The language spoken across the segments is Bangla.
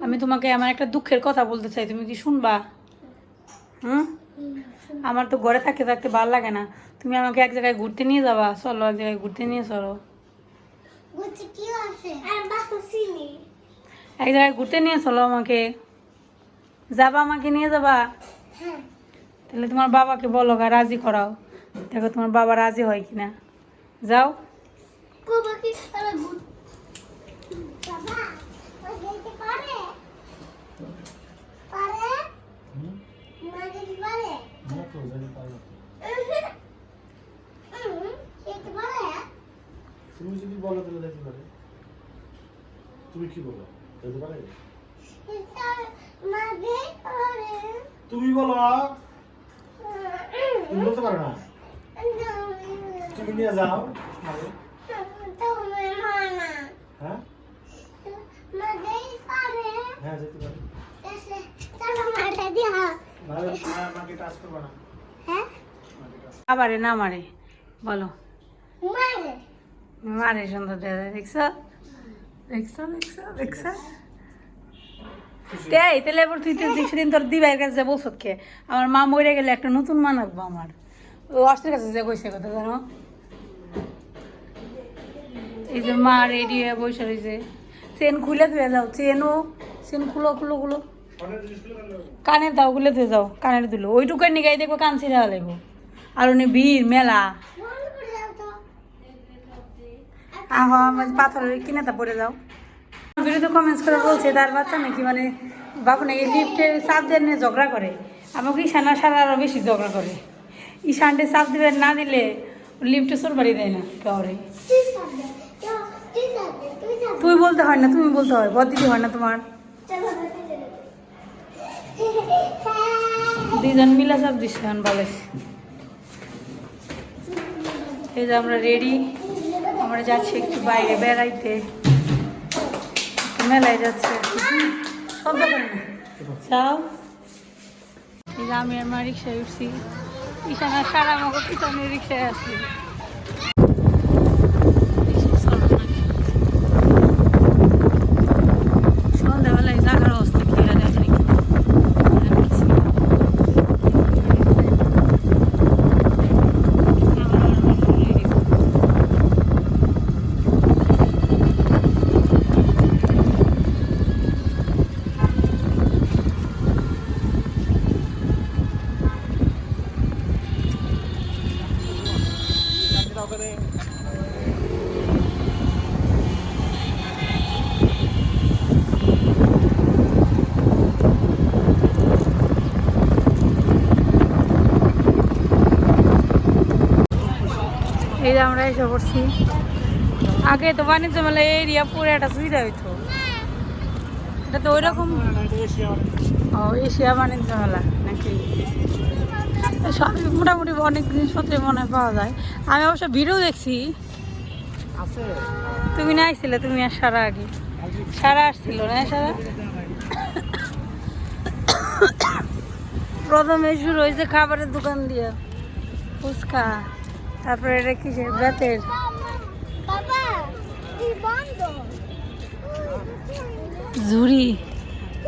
আমি তোমাকে আমার একটা দুঃখের কথা বলতে চাই তুমি কি শুনবা? হুম? আমার তো ঘরে থাকতে থাকতে ভালো লাগে না। তুমি আমাকে এক জায়গায় ঘুরতে নিয়ে যাবা? চলো এক জায়গায় ঘুরতে নিয়ে চলো। এক জায়গায় ঘুরতে নিয়ে চলো আমাকে। যাবা আমাকে নিয়ে যাবা? হ্যাঁ। তাহলে তোমার বাবাকে বলো গা রাজি করাও। দেখো তোমার বাবা রাজি হয় কিনা। যাও কোবা কি আরে গুড বাবা ওই যেতে পারে পারে মা যেতে পারে হুম যেতে পারে তুমি যদি বলো তাহলে যেতে পারে। তুমি কি বলো? যেতে পারে? তুমি বলো তুমি বলতে পারো না। তুমি নিয়ে যাও। হ্যাঁ? হ্যাঁ যেতে পারে। মাকে টাচ করবে না। আবারে না মারে বলো। মারে। সুন্দর যায় দেখছ? দেখছ দেখছ দেখছ? এই তাহলে এবার তুই তো সেদিন তোর দিবার কাছে যা বলছত আমার মা মরে গেলে একটা নতুন মা লাগবো আমার। ও অস্টের কাছে যে কইছে কথা জানো? এই যে মা রেডি হয়ে বসে রয়েছে। চেন খুলে ধুয়ে যাও চেনও চেন খুলো খুলো খুলো। কানের দাও খুলে ধুয়ে যাও কানের দিলো। ওইটুকার নিগাই দেখব কান ছিঁড়া লাগবো। আর উনি ভিড় মেলা। আহ পাথরের কিনে তা পড়ে যাও। বিরুদ্ধে কমেন্টস করে বলছে, তার বাচ্চা নাকি মানে বাবু নাকি লিফটে চাপ দিয়ে নিয়ে ঝগড়া করে। আমাকে ঈশানা সারা আরও বেশি ঝগড়া করে। ঈশানটে চাপ দিবে না দিলে লিফটে চোর বাড়ি দেয় না কাউরে তুই বলতে হয় না, তুমি বলতে হয়, বদ দিদি হয় না তোমার। দুইজন মিলা দিচ্ছে এখন ভালো এই যে আমরা রেডি আমরা যাচ্ছি একটু বাইরে, বেড়াইতে। মেলায় যাচ্ছে শব্দ করে এই যে আমি আমার রিক্সায় উঠছি। ঈশানা সারা আমাকে পিছনে রিক্সায় আসছি সন্ধ্যাবেলায় জাগার অবস্থা কি আর দেখি এই যে আমরা এসে পড়ছি। আগে তো বাণিজ্য মেলা এরিয়া পুরো একটা সুবিধা হইতো। এটা তো ওই রকম ও এশিয়া বাণিজ্য মেলা। সবই মোটামুটি অনেক জিনিসপত্রই মনে পাওয়া যায়। আমি অবশ্য ভিডিও দেখছি। তুমি না আসছিলে তুমি আর সারা আগে। সারা আসছিল না সারা? প্রথমে শুরু হয়েছে খাবারের দোকান দিয়ে। ফুচকা তারপরে এটা কিসের? বেতের বাবা কি বন্ধ। ঝুড়ি।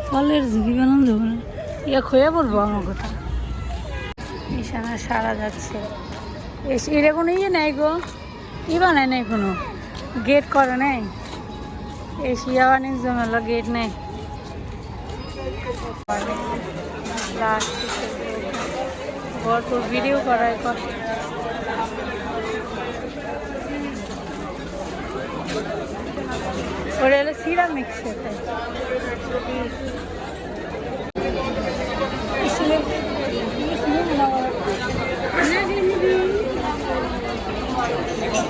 ফলের ঝুড়ি বানানো দেবো না। ইয়ে খয়ে পড়ব আমার কথা। ইশানা সারা যাচ্ছে। এসে এটা কোনো ইয়ে নেই গো। ই বানায় নাই কোনো। গেট করে নেই। এশিয়া বাণিজ্য মেলা গেট নেই। গল্প ভিডিও করায় কষ্ট। ওটা হলো সিরামিক সেটা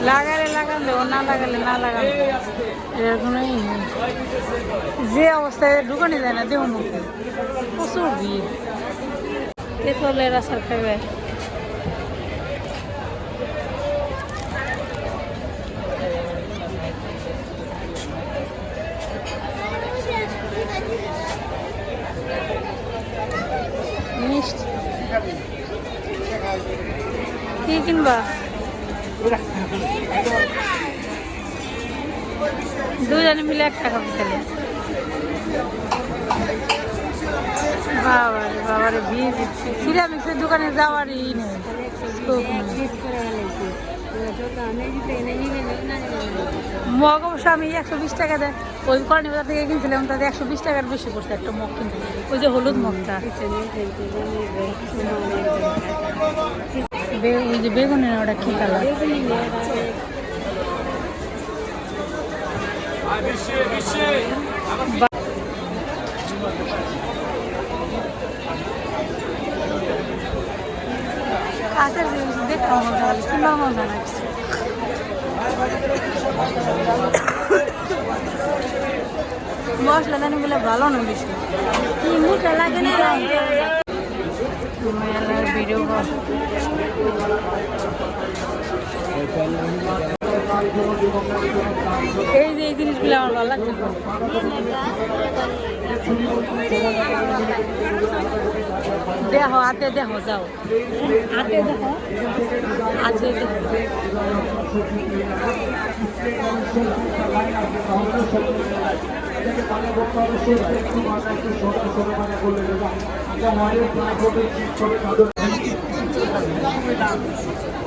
লাগালে লাগান দেবো না লাগালে না লাগান এরকমই যে অবস্থায় ঢুকানি যায় না, দেহ মুখে প্রচুর ভিড়। তেতলের আসার খাবে মিষ্টি। কি কিনবা? দুজনে মিলে একটা খাব তাহলে বাবারে বাবারে, ভিড় সিরামিক্সের দোকানে যাওয়ারই নেই। নেই। মগ অবশ্য আমি একশো বিশ টাকা দেয়। ওই কর্ণী বাজার থেকে কিনছিলাম, তাতে একশো বিশ টাকার বেশি পড়ছে একটা মগ কিনতে। ওই যে হলুদ মগটা। ওই যে বেগুনের ওটা কি কালার কাছের জিনিস দেখতে মজা লাগে কিংবা মজা লাগছে মশলা দানিগুলো ভালো না বেশি কি মুখে লাগে না ভিডিও এই যে এই জিনিসগুলো আমার ভালো লাগছে। দেহ হাতে দেহ যাও। হাতে দেহ হাতে দেহ আসলে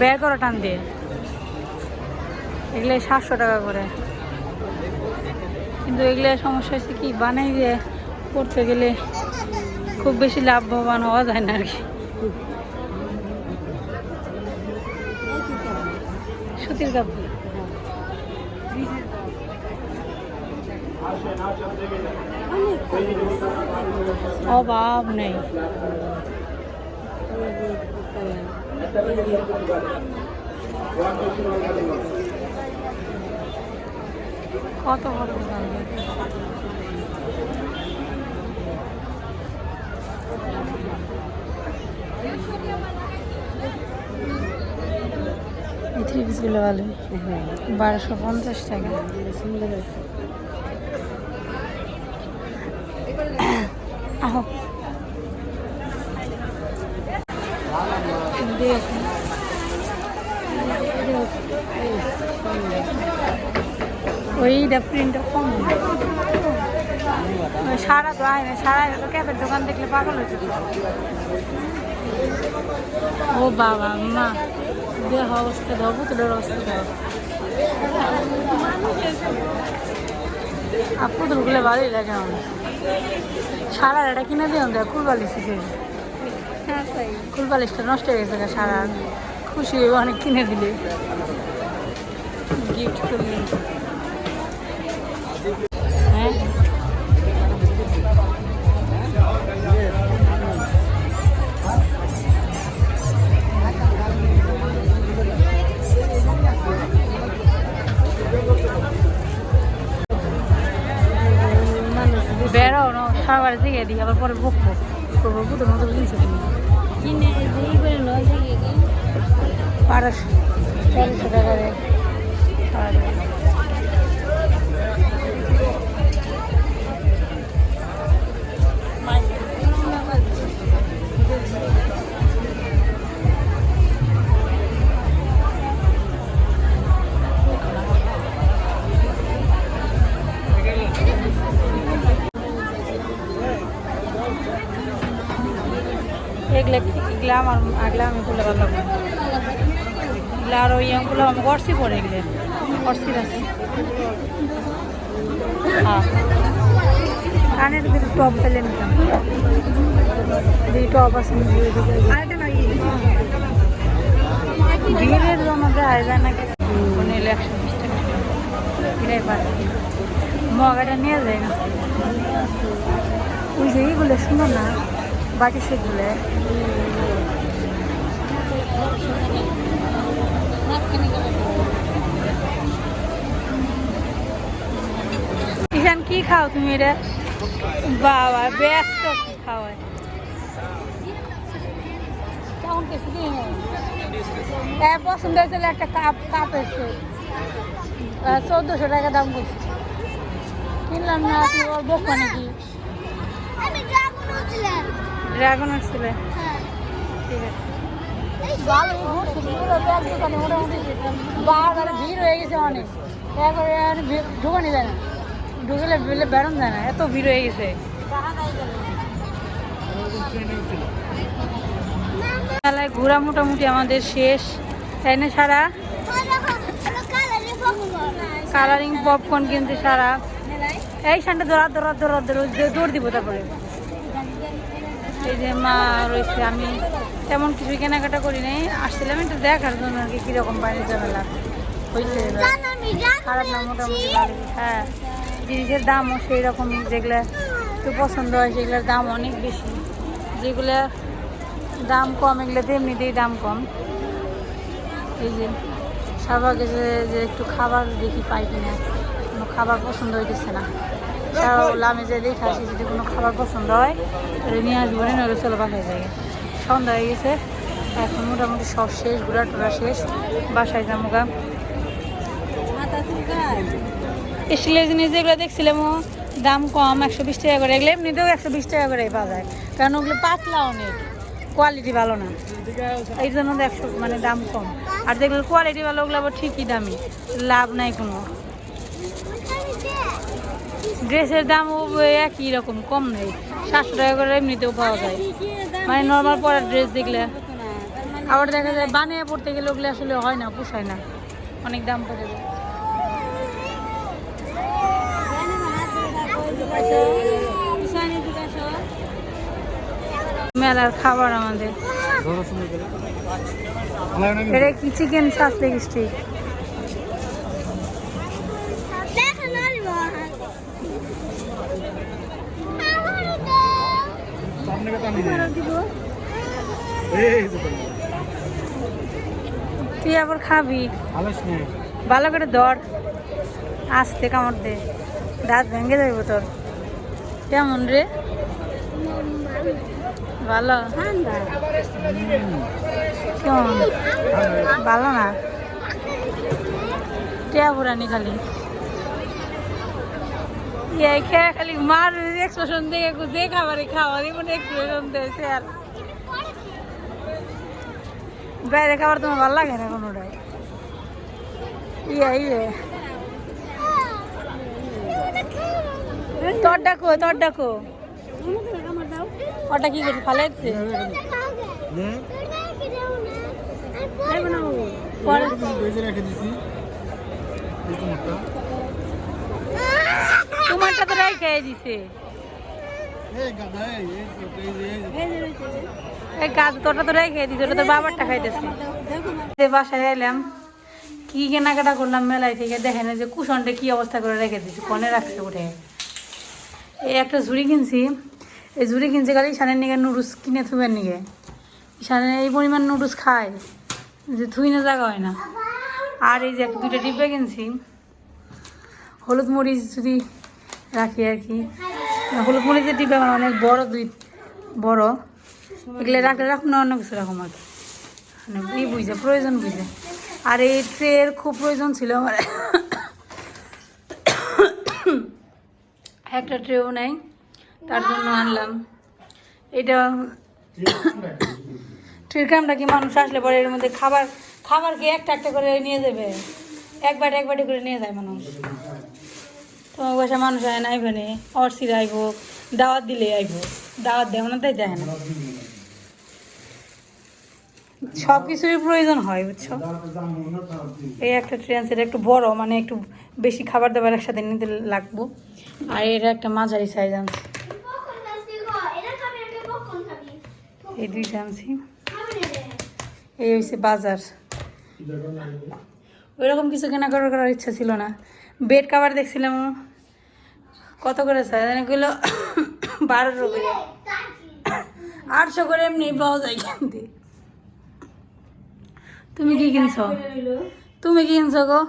বের করো টান দিয়ে। এগুলো সাতশো টাকা করে। কিন্তু এগুলো সমস্যা হচ্ছে কি, বানাই যে করতে গেলে খুব বেশি লাভবান হওয়া যায় না আর কি। সুতির কাপড় অভাব নেই। কত বড় এই থ্রি পিসগুলো ভালো। বারোশো পঞ্চাশ টাকা আহ দেখুন ওইটা প্রিন্টটা কম সারা তো আয় না সারা তো দোকান দেখলে পাগল হয়েছে ও বাবা মা। দেহ অবস্থা দেহ পুতুলের অবস্থা দেহ। আর পুতুলগুলো ভালোই লাগে আমার। সারা এটা কিনে দিও দেখ কুলবালিশ হিসেবে কুলবালিশটা নষ্ট হয়ে গেছে সারা খুশি অনেক কিনে দিলে। গিফট করলে বেরো না খাবার জিগে দিই আবার পরে বকবো করব বুধের মতো জিনিস কিনে দিই করে লয় বারোশো তেরোশো টাকা দেয়। এগুলো এগুলো আমার আগলা আমি খুলে ভালো লাগবে এগুলো আর ওই এগুলো আমি করছি পরে এগুলো করছি আছে হ্যাঁ। কানের ভিতরে টপ পেলে নিতাম দুই টপ আছে বিয়ের জন্য দেওয়া যায় না নিলে একশো বিশ টাকা এটাই পারে মগাটা নিয়ে যায় না। ওই যে না। बाकी से झूले ইখান কি খাও তুমি এটা বাবা, ব্যস্ত কি খাওয়ায়? পছন্দ হয়েছিল একটা কাপ কাপ এসে চোদ্দশো টাকা দাম করছে কিনলাম না আপনি বলব নাকি? ড্রাগন ছিল হ্যাঁ ঠিক আছে এই ভালো ঘুরছি পুরো ব্যাগ দোকানে মোটামুটি ভিড় হয়ে গেছে অনেক একবারে আর ভি- ঢুকানি যায় না ঢুকলে বেরোন যায় না এত ভিড় হয়ে গেছে মেলায় ঘোরা মোটামুটি আমাদের শেষ তাই না সারা কালারিং পপকর্ন কিনছে সারা এই সানটা দৌড়া দৌড়া দৌড়া দৌড় দৌড় দিব তারপরে এই যে মা রয়েছে আমি তেমন কিছু কেনাকাটা করি নাই। আসছিলাম একটু দেখার জন্য আর কি কীরকম বাইরে ঝামেলা হয়েছে। খারাপ না মোটামুটি। হ্যাঁ জিনিসের দামও সেই রকম যেগুলো একটু পছন্দ হয় সেগুলোর দাম অনেক বেশি। যেগুলো দাম কম এগুলোতে এমনিতেই দাম কম। এই যে যে যে একটু খাবার দেখি পাই কিনা কোনো খাবার পছন্দ হইতেছে না। লামে যে দেখে আসি যদি কোনো খাবার পছন্দ হয়, তাহলে নিয়ে আসব না নইলে চলো বাসায় যাই। সন্ধ্যা হয়ে গেছে, এখন মোটামুটি সব শেষ ঘোরা টোরা শেষ, বাসায় যাব গা। স্টিলের জিনিস যেগুলো দেখছিলাম ও, দাম কম, একশো বিশ টাকা করে, এগুলো এমনিতেও একশো বিশ টাকা করে পাওয়া যায়। কারণ ওগুলো পাতলা অনেক কোয়ালিটি ভালো না। এই জন্য একশো মানে দাম কম। আর যেগুলো কোয়ালিটি ভালো, ওগুলো আবার ঠিকই দামি, লাভ নাই কোনো। ড্রেসের দাম একই রকম কম নেই। সাতশো টাকা করে এমনিতেও পাওয়া যায়। মানে নর্মাল পরার ড্রেস দেখলে। আবার দেখা যায় বানিয়ে পড়তে গেলে ওগুলো আসলে হয় না পোষায় না। অনেক দাম পড়ে যায়। মেলার খাবার আমাদের। এটা কি চিকেন সাসলেগ স্টিক তুই আবার খাবি। ভালো করে ধর। আসতে কামড় দে। দাঁত ভেঙে যাইব তোর। কেমন রে? ভালো? কেমন? ভালো না। টিয়া পুরানি খালি। এই খেয়ে খালি মার এক্সপ্রেশন দেখে যে খাবারে খাওয়া এমন এক্সপ্রেশন দিয়েছে আর। বাইরে খাবার তোমার ভালো লাগে না কোনোটাই? ইয়ে ইয়ে। তোর ডাকো তোর ডাকো। ওটা কি করছে ফালাইছে পরে তোমারটা তো রাই খেয়ে দিছে। এই গাছ তোটা তো রাই খেয়ে দিছে ওটা তোর বাবারটা খাইতেছে। যে বাসায় এলাম কি কেনাকাটা করলাম মেলায় থেকে দেখেন যে কুশনটা কি অবস্থা করে রেখে দিছি কনে রাখছে উঠে এই একটা ঝুড়ি কিনছি এই ঝুড়ি কিনছে খালি ঈশানের নিগে নুডলস কিনে থুবেন নিগে ঈশানের এই পরিমাণ নুডলস খায় যে থুই না জায়গা হয় না। আর এই যে একটা দুইটা ডিব্বা কিনছি হলুদ মরিচ যদি রাখি আর কি হলুদ মরিচের ডিব্বা আমার অনেক বড় দুই, বড়। এগুলো রাখলে রাখুন না অন্য কিছু রকম আর কি বুঝে, প্রয়োজন বুঝে। আর এই ট্রের খুব প্রয়োজন ছিল আমার। একটা ট্রেও নেই, তার জন্য আনলাম। এটা ট্রের কামটা কি মানুষ আসলে পরে এর মধ্যে খাবার খাবার কি একটা একটা করে নিয়ে যাবে? এক বাটি এক বাটি করে নিয়ে যায় মানুষ। তোমার বাসা মানুষ আয় না, আইবে নে। অর্সির আইব, দাওয়াত দিলে আইব। দাওয়াত দেও না তাই যায় না? সব কিছুরই প্রয়োজন হয়, বুঝছ? এই একটা ট্রেন সেটা একটু বড় মানে একটু বেশি খাবার দাবার একসাথে নিতে লাগবো। আর এটা একটা মাঝারি সাইজ আনছি। এই দুইটা আনছি। এই হয়েছে বাজার। ওইরকম কিছু কেনাকাটা করার ইচ্ছা ছিল না। বেড কাভার দেখছিলাম। কত করে স্যার এগুলো বারোশো করে। আটশো করে এমনি পাওয়া যায় কিনতে। তুমি কি কিনছো? তুমি কি কিনছো গো?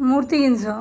মূর্তি কিনছো?